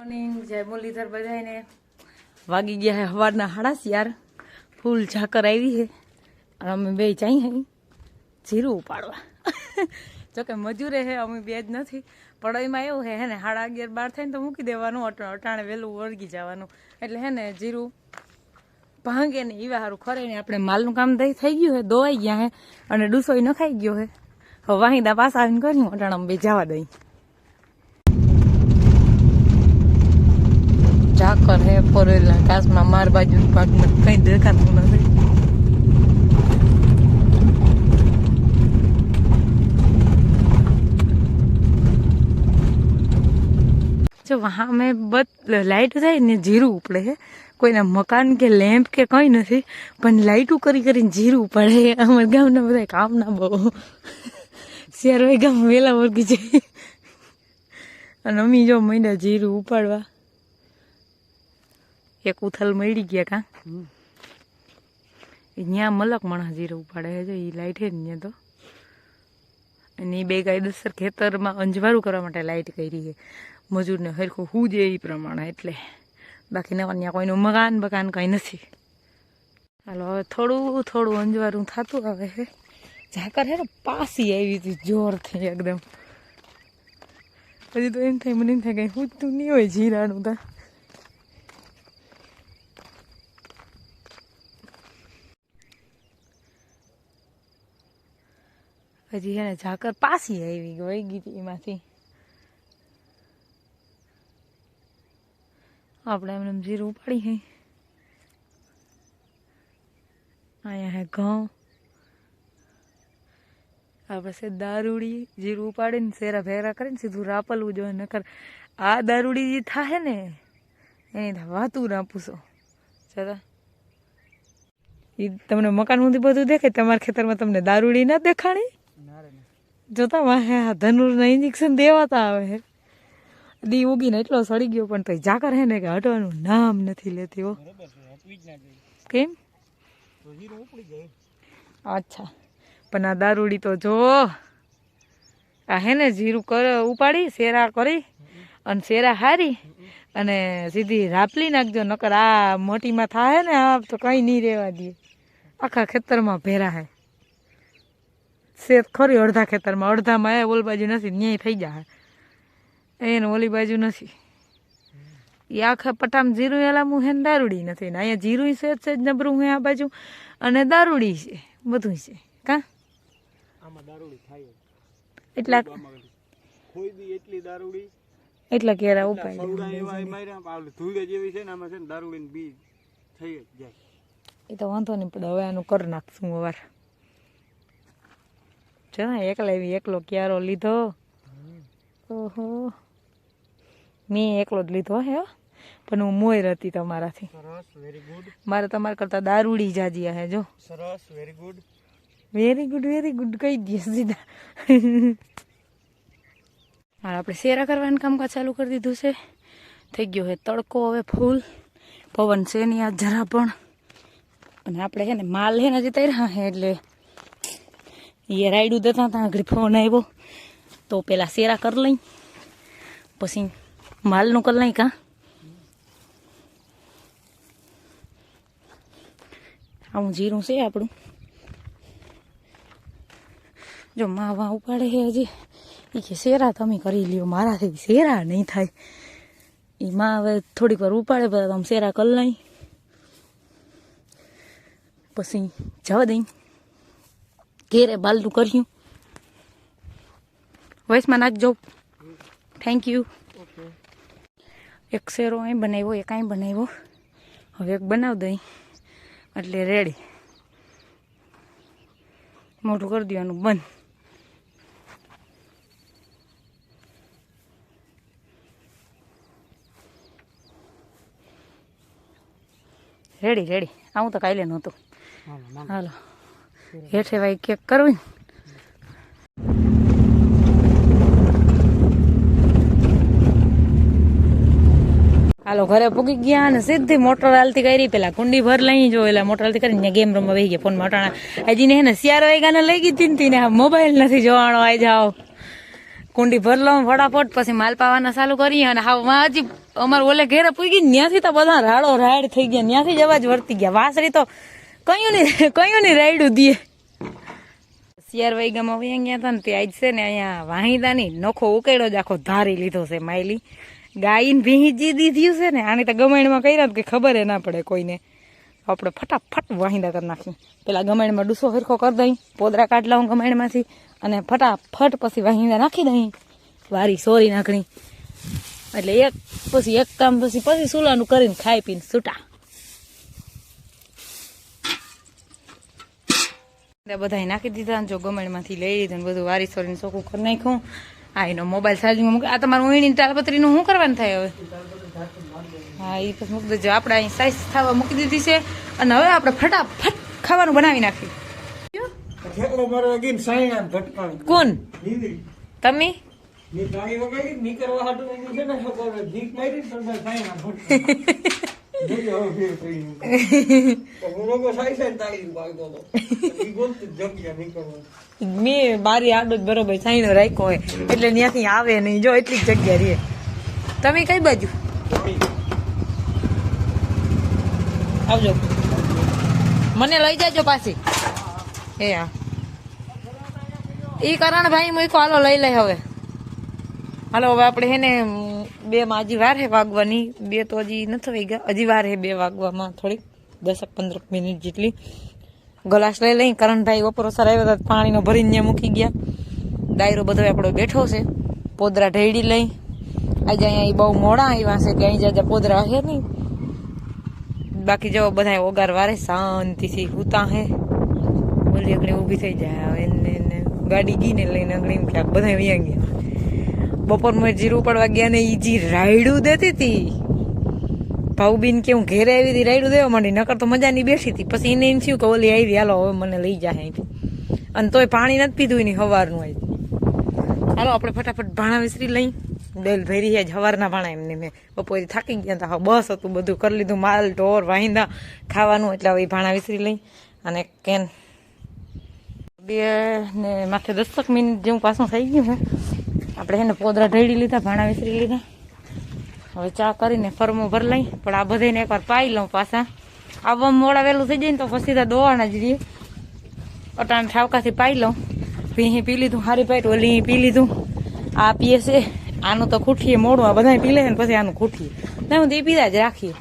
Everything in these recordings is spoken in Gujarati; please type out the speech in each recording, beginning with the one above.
મોર્નિંગ જય મુરલીધર બધાને વાગી ગયા હે સવારના હાડાસ યાર. ફૂલ ઝાકર આવી છે અને અમે બે ચાઈ હઈ જીરું ઉપાડવા. જોકે મજૂરે હે, અમે બે જ નથી. પણ એમાં એવું હે હે ને સાડા અગિયાર બાર થાય ને તો મૂકી દેવાનું, અટ- અટાણે વહેલું વળગી જવાનું. એટલે હે ને, જીરું ભાંગે ને એવા સારું ખરે ને આપણે માલનું કામ દઈ થઈ ગયું હે દોવાઈ ગયા હે. અને ડૂસોય નખાઈ ગયો હે. હવે વાહિંદા પાછા આવીને કર્યું અટાણે બે જવા દઈ. ઝાકર હે, ફોરેલા કાચમાં માર બાજુ ભાગમાં કંઈ દેખાતું નથી. જો વહાં મેં બધ લાઇટ થાય ને જીરું ઉપડે છે કોઈના મકાન કે લેમ્પ કે કંઈ નથી, પણ લાઇટું કરી કરીને જીરું પડે અમારા ગામના બધા કામના બહુ. શેર ગામ વેલા વર્ગી જાય. અને અમી જો મહિના જીરું ઉપાડવા. એક ઉથલ મળી ગયા કાં? ત્યાં મલક મણા જીરું ઉપાડે છે એ લાઇટ હે ને તો. અને એ બે કાયદેસર ખેતરમાં અંજવાળું કરવા માટે લાઇટ કરી છે. મજૂરને હરખું હું જે એ પ્રમાણે એટલે. બાકી નવા ત્યાં કોઈનું મકાન બકાન કંઈ નથી. હાલો હવે થોડું થોડું અંજવાળું થતું આવે છે ઝાકર હે ને પાસી આવી હતી જોરથી એકદમ. હજી તો એમ થાય મને એમ થાય કંઈ પૂછતું નહીં હોય જીરાનું તા. પછી છે ને ઝાકર પાસી આવી વહી ગઈ હતી એમાંથી. આપણે એમને જીરું ઉપાડી હે. અહીંયા હે ઘઉં. આપણે છે દારૂડી જીરું ઉપાડીને શેરા ફેરા કરીને સીધું રાપલવું જોઈએ, નકર આ દારૂડી જે થાય ને, એની વાતું ના પૂછો. જરા એ તમને મકાન સુધી બધું દેખાય, તમારા ખેતરમાં તમને દારૂડી ના દેખાણી? જોતા વાહે આ ધનુરના ઇન્જેક્શન દેવાતા આવે હે. દી ઉગીને એટલો સડી ગયો, પણ તો જાકર હે ને કે હટવાનું નામ નથી લેતી હો. કેમ? અચ્છા. પણ આ દારૂડી તો જો. આ હે ને જીરું કર, ઉપાડી, શેરા કરી, અને શેરા હારી, અને સીધી રાપલી નાખજો, નકર આ મોટીમાં થાય ને આ તો કંઈ નહીં રહેવા દે. આખા ખેતરમાં ભેરા હે. શેત ખરી અડધા ખેતરમાં. અડધામાં એ ઓલ બાજુ નથી ન્યાય થઈ જાય એને ઓલી બાજુ નથી. એ આખા પટામાં જીરું એલામું હે ને દારૂડી નથી. ને અહીંયા જીરું છે જ નબરું હે આ બાજુ. અને દારૂડી છે બધું છે. કા? એટલા એટલી દારૂડી. એટલા કેરા ઉપાય જેવી છે ને આમાં છે ને દારૂડી બી થઈ જાય. એ તો વાંધો નહીં પણ હવે આનું કરી નાખશું અવાર. ને એકલા એવી એકલો ક્યારો લીધો. ઓહો. મેં એકલો જ લીધો હે પણ હું મોયર હતી તમારાથી. મારે તમારા કરતા દારૂડી જાજી હે જો. સરસ very good very good very good કહી દઈએ સીધા. હા આપણે શેરા કરવાનું કામકાજ ચાલુ કરી દીધું છે. થઈ ગયો હે તડકો હવે ફૂલ. પવન છે નહીં આ જરા પણ. અને આપણે છે ને માલ છે ને હજી તૈયાર. હે એટલે એ રાયડું દેતા હતા આગળ ફોન આવ્યો તો પેલા શેરા કરી લઈ. પછી માલનું કરી લઈ કાં. આવું જીરું છે આપણું. જો માવા ઉપાડે છે હજી. એ કે શેરા તમે કરી લ્યો, મારાથી શેરા નહીં થાય. એ માં હવે થોડીક વાર ઉપાડે, બધા તમે શેરા કરી લઈ. પછી જવા દઈ. ઘેરે બાલનું કર્યું. વોઇસમાં નાખજો. થેન્ક યુ એક શેરો અહીં બનાવ્યો એક અહીં બનાવ્યો. હવે એક બનાવી દઈ. એટલે રેડી મોટું કરી દેવાનું બંધ. રેડી રેડી આવું તો કાલે નહોતું. હાલો. હેઠે ભાઈ કેક કરવી હાલો, ઘરે પૂગી ગયા અને સીધી મોટર હાલતી કરી, પેલા કુંડી ભર લઈ જો, એટલે મોટર હાલતી કરીને ગેમ રમવા વહી ગયા ફોન મટાણા હજી ને હે ને શિયાર વાગ્યાને લઈ ગઈ હતી ને મોબાઈલ નથી જોવાનો આવી જાઓ. કુંડી ભર લઉં, ફટાફટ, પછી માલ પાવાના ચાલુ કરીએ અને હા હજી અમારે ઓલે ઘેરે પૂગી ત્યાંથી તો બધા રાડો રાડ થઈ ગયા, ત્યાંથી જ વર્તી ગયા. વાસરી તો કયું ની કયું ની રાયડું દીએ? શિયાર વૈગામાં વહી ગયા હતા ને તે આજ છે ને અહીંયા વાહિદાની નખો ઉકેડો જ આખો ધારી લીધો છે માયલી. ગાયને ભીંજી દીધ્યું છે ને, આની તો ગમાણીમાં કર્યા કે ખબર ના પડે કોઈને. આપણે ફટાફટ વાહિંદા કરી નાખી પેલા ગમાણમાં ડૂસો ફેરખો કરી દઈ, પોદરા કાઢ લાવું ગમાણીમાંથી અને ફટાફટ પછી વાહિંદા નાખી દઈ. વારી સોરી નાખણી. એટલે એક પછી એક કામ પછી પછી સુલાનું કરીને ખાઈ પીને છૂટા બધા નાખી દીધા ને જો ગમણમાંથી લઈ લીધું ને બધું વારી સોરીને ચોખ્ખું કરી નાખ્યું. આ એનો મોબાઈલ ચાર્જિંગમાં મૂકી આ તમારું વીણીની તાલપત્રીનું શું કરવાનું થાય હવે? હા એ પછી મૂકી દેજો. આપણે અહીં સાઈઝ થવા મૂકી દીધી છે અને હવે આપણે ફટાફટ ખાવાનું બનાવી નાખ્યું કોણ? તમે? ની તાળી વગાડી નીકળવા હાટુ છે ને ઈ મેં બારી આડો જ બરોબર સાઈનો રાખ્યો હોય એટલે ત્યાંથી આવે નહીં જો એટલી જ જગ્યા રહે તમે કઈ બાજુ આવજો મને લઈ જાજો પાછી એ હા ઈ કારણ ભાઈ મૂકો હાલો લઈ લે હવે. હાલો, હવે આપણે હે ને બે હજી વાર હે વાગવાની. બે તો હજી નથી થઈ ગયા હજી વાર હે બે વાગવામાં થોડીક. દસક પંદર મિનિટ જેટલી. ગ્લાસ લઈ લઈ. કરણભાઈ બપોરો સર આવ્યા હતા, પાણીનો ભરીને મૂકી ગયા. ડાયરો બધો આપણો બેઠો છે. પોદરા ઢેડી લઈ. આજે અહીંયા બહુ મોડા આવ્યા છે કે અહીં જાજા પોદરા હે નહીં. બાકી જો બધા ઓગાર વારે શાંતિથી ઉતા હે. ઓલી અગડી ઊભી થઈ જાય. હવે એને ગાડી ગીને લઈને અગડી ક્યાંક બધા વયા ગયા. બપોરમાં જીરું પડવા ગયા ને એ જી રાયડું દેતી હતી ભાઉબીન કે હું ઘેરે આવી હતી, રાયડું દેવા માંડી, નકર તો મજા બેસી હતી. પછી એને એમ થયું કે ઓલી આવી, હાલો, હવે મને લઈ જાય અહીંથી. અને તોય પાણી નથી પીધું એની સવારનું આવી હાલો, આપણે ફટાફટ ભાણા વિસરી લઈ. બેલ ભરી જ હવારના ભાણા એમને મેં. બપોરે થાકી ગયા હતા બસ હતું બધું કરી લીધું, માલ, ઢોર વાહિંદા ખાવાનું, એટલે હવે ભાણા વિસરી લઈ. અને કેન બે ને માથે દસક મિનિટ જેવું પાછું થઈ ગયું છે. આપણે એને પોદરા ઢળી લીધા, ભાણા વિસરી લીધા. હવે ચા કરીને ફરમો ભર લઈ. પણ આ બધાને એકવાર પાઈ લઉં પાછા. આવવા મોડા વહેલું થઈ જાય ને તો પછી તો દોવાના જ રહીએ. અટાણ ઠાવકાથી પાઈ લઉં. પીહી પી લીધું, હારી પાઈ ઓલી પી લીધું. આ પીએ છે. આનું તો ખૂટીએ મોડું, આ બધા પી લે ને પછી આનું ખૂટીએ ને, હું તે પીધા જ રાખીએ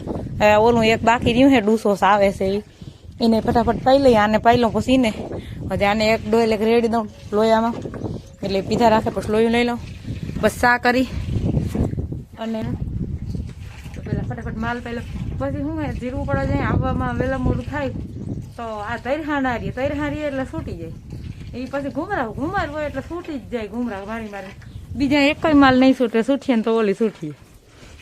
ઓલું એક બાકી રહ્યું છે ડૂસોસ આવે છે એ એને ફટાફટ પાઈ લઈએ, આને પાઈ લઉં પછી ને હજી આને એક ડોલ એક રેડી દઉં લોયામાં. એટલે પીધા રાખે, પછી લોયું લઈ લઉં. બસ ચા કરી. અને પેલા ફટાફટ માલ પહેલો. પછી શું જીરવું પડે જાય, આવવામાં વહેલા મોડું થાય, તો આ તૈર હારીએ તૈર હારીએ એટલે છૂટી જાય. એ પછી ઘુમરાવ ઘુમાર હોય એટલે છૂટી જ જાય ઘુમરા, મારી મારી. બીજા એક માલ નહીં છૂટે, છૂટીએ ને તો ઓલી છૂટીએ.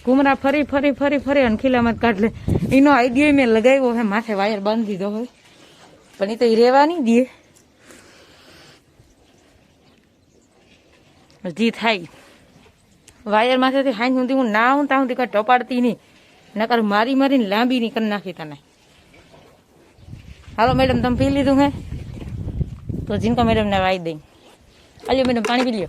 ઘુમરા ફરી ફરી ફરી ફરી અને ખીલામાં કાઢ લે. એનો આઈડિયો મેં લગાવ્યો હે, માથે વાયર બાંધી દીધો હોય પણ એ તો એ રહેવા નહીં દે હજી થાય. વાયરમાંથી હાઈ સુધી હું ના હું ત્યાં સુધી કાંઈ ટપાડતી નહીં. નકર મારી મારીને લાંબી નહીં કરી નાખી તને. હાલો મેડમ, તમે પી લીધું હે? તો જીનકા મેડમ ને વાઈ દઈ. આલ્યો મેડમ, પાણી પી લ્યો.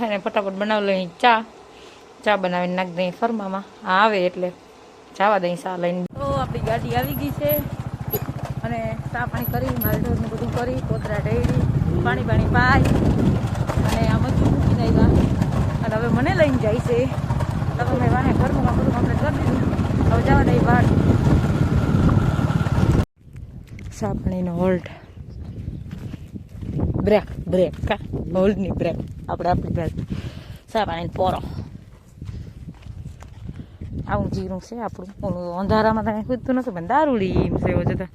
હે ને ફટાફટ બનાવી લઈ ચા. ચા બનાવીને નાખી દઈ ફરમામાં. આવે એટલે. જવા દઈ ચા લઈને. ગાડી આવી ગઈ છે. અને ચા પાણી કરી, માલઢોરનું બધું કરી કોતરા ઢેડી પાણી પાણી પાઈ, અને આ મજૂર મૂકીને આવ્યા. અને હવે મને લઈને જાય છે. તો મેં વાને ઘરનું બધું કમ્પ્લીટ કરી દીધું. હવે જવા દઈ બહાર. સાપણીનો પાણીનો હોલ્ટ બ્રેક બ્રેક કા હોલ્ડની બ્રેક આપણે આપણી બ્રેક ચા પોરો. આવું જીરું છે આપણું. ઓલું અંધારામાં તમે ખુદતું નથી પણ દારૂડી એમ છે એવો જતા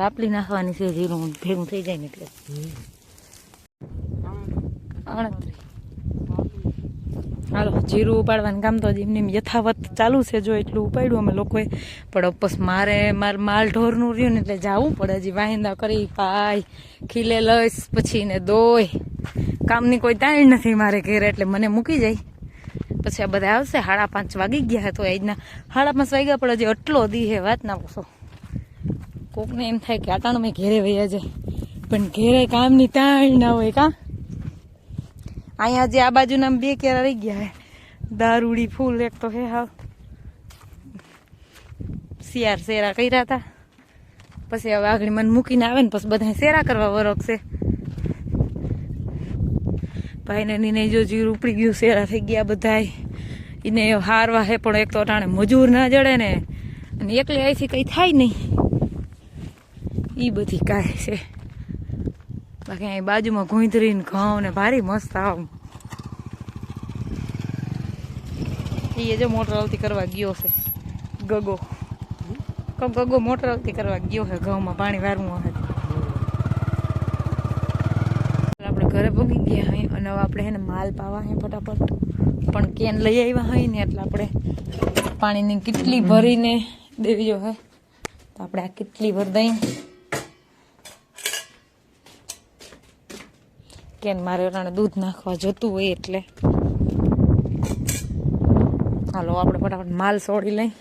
રાપલી નાખવાની છે જીરું ભેગું થઈ જાય ને એટલે. હાલો જીરું ઉપાડવાનું કામ તો એમને એમ યથાવત ચાલુ છે જો એટલું ઉપાડ્યું અમે લોકોએ. પણ બસ મારે મારે માલ ઢોરનું રહ્યું ને એટલે જવું પડે હજી. વાહિંદા કરી પાય ખીલે લઈશ પછી ને દોય. કામની કોઈ તાણ નથી મારે ઘેર એટલે મને મૂકી જાય. પછી આ બધા આવશે. સાડા પાંચ વાગી ગયા તો આજના સાડા પાંચ વાગ્યા પણ હજી એટલો દી હે, વાત ના પૂછો. કોકને એમ થાય કે આટાણો મેં ઘેરે વૈયા જાય. પણ ઘેરે કામની તાણ ના હોય કા? અહીંયા જે આ બાજુના બે કેરા રહી ગયા હે? દારૂડી ફૂલ એક તો હે હા શિયાર શેરા કર્યા હતા પછી હવે આગળ મને મૂકીને આવે ને પછી બધા શેરા કરવા વરખશે. ભાઈને નીને જો જીર ઉપડી ગયું, શેરા થઈ ગયા બધાય. એને હારવા હે, પણ એક તો અટાણે મજૂર ના જડે ને. અને એકલી અહીંથી કંઈ થાય નહીં. એ બધી કાંઈ છે. બાકી અહીં બાજુમાં ઘૂંધરી ને ઘઉં ને ભારી મસ્ત આવ એ જો મોટર આવતી કરવા ગયો છે. ગગો. ગગો મોટર આવતી કરવા ગયો છે ઘઉંમાં, પાણી વારવું હશે આપણે ઘરે પગી ગયા હોય અને હવે આપણે એને માલ પાવા હે ફટાફટ. પણ કેન લઈ આવ્યા હોય ને એટલે આપણે પાણીની કેટલી ભરીને દેવી હે. તો આપણે આ કેટલી ભર દઈ. કેન મારે રાણે દૂધ નાખવા જતું હોય એટલે. હાલો, આપણે ફટાફટ માલ સોડી લઈ.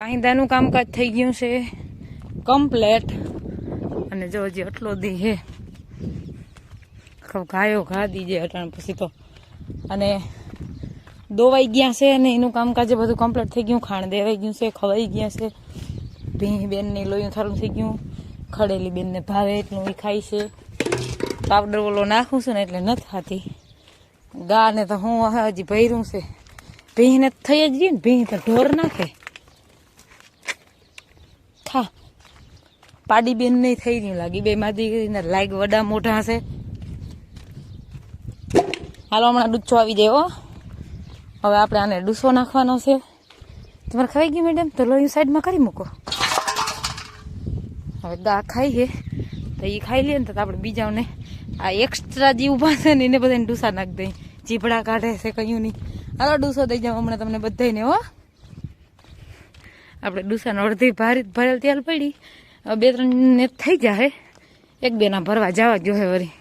કાંદાનું કામકાજ થઈ ગયું છે. કમ્પ્લેટ અને જો હજી આટલો દી ખબ ગાયો ઘા દીજે અટાણ પછી તો અને દોવાઈ ગયા છે અને એનું કામકાજ બધું કમ્પ્લીટ થઈ ગયું. ખાણ દેવાઈ ગયું છે, ખવાઈ ગયા છે. ભીં બેનની લોહીનું થારું થઈ ગયું. ખડેલી બેનને ભાવે એટલું એ ખાય છે. પાવડર ઓલો નાખું છું ને એટલે નથી ખાતી. ગાને તો હું હજી ભર્યું છે. ભીંને થઈ જ ગયું ને ભીં તો ઢોર નાખે. ખા પાડી બેન નહીં થઈ નહીં લાગી. બે માદી લાઈક વડા મોઢા હશે હાલો, હમણાં ડૂચો આવી જાય હવે આપણે આને ડૂસો નાખવાનો છે. તમારે ખાઈ ગયું, મેડમ? તો લોહી સાઈડમાં કરી મૂકો. હવે દા ખાઈ છે તો એ ખાઈ લઈએ ને તો આપણે બીજાઓને આ એક્સ્ટ્રા જે ઊભા છે ને એને બધાને ડૂસા નાખી દઈએ ચીપડા કાઢે છે કયું નહીં. હાલો, ડૂસો દઈ જાઓ હમણાં તમને બધાને હો. આપણે ડૂસાનો અડધી ભારી ભરેલ તેલ પડી. હવે બે ત્રણ ને થઈ જાય એક બેના ભરવા જવા જો હે વળી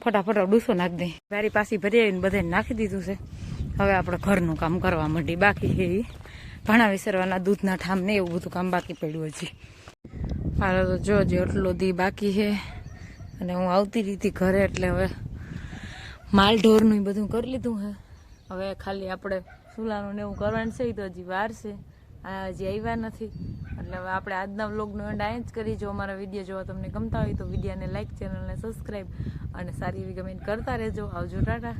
ફટાફટ ડૂસો નાખી દે. બારી પાછી ભરી આવીને બધાને નાખી દીધું છે. હવે આપણે ઘરનું કામ કરવા માંડી. બાકી છે એ ભાણા વિસરવાના દૂધના ઠામ ને એવું બધું કામ બાકી પડ્યું હજી. મારે તો જો હજી એટલો દી બાકી છે અને હું આવતી રીતી ઘરે એટલે હવે માલ ઢોરનું બધું કરી લીધું છે હવે ખાલી આપણે ચૂલાનું ને એવું કરવાનું છે તો હજી વાર છે. હજી આવ્યા નથી. એટલે આપણે આજના વ્લોગનો એન્ડ આ જ કરી જો અમારા વીડિયો જોવા તમને ગમતા હોય તો વિડીયાને લાઇક ચેનલને સબસ્ક્રાઈબ અને સારી એવી કમેન્ટ કરતા રહેજો. આવજો, ટાટા.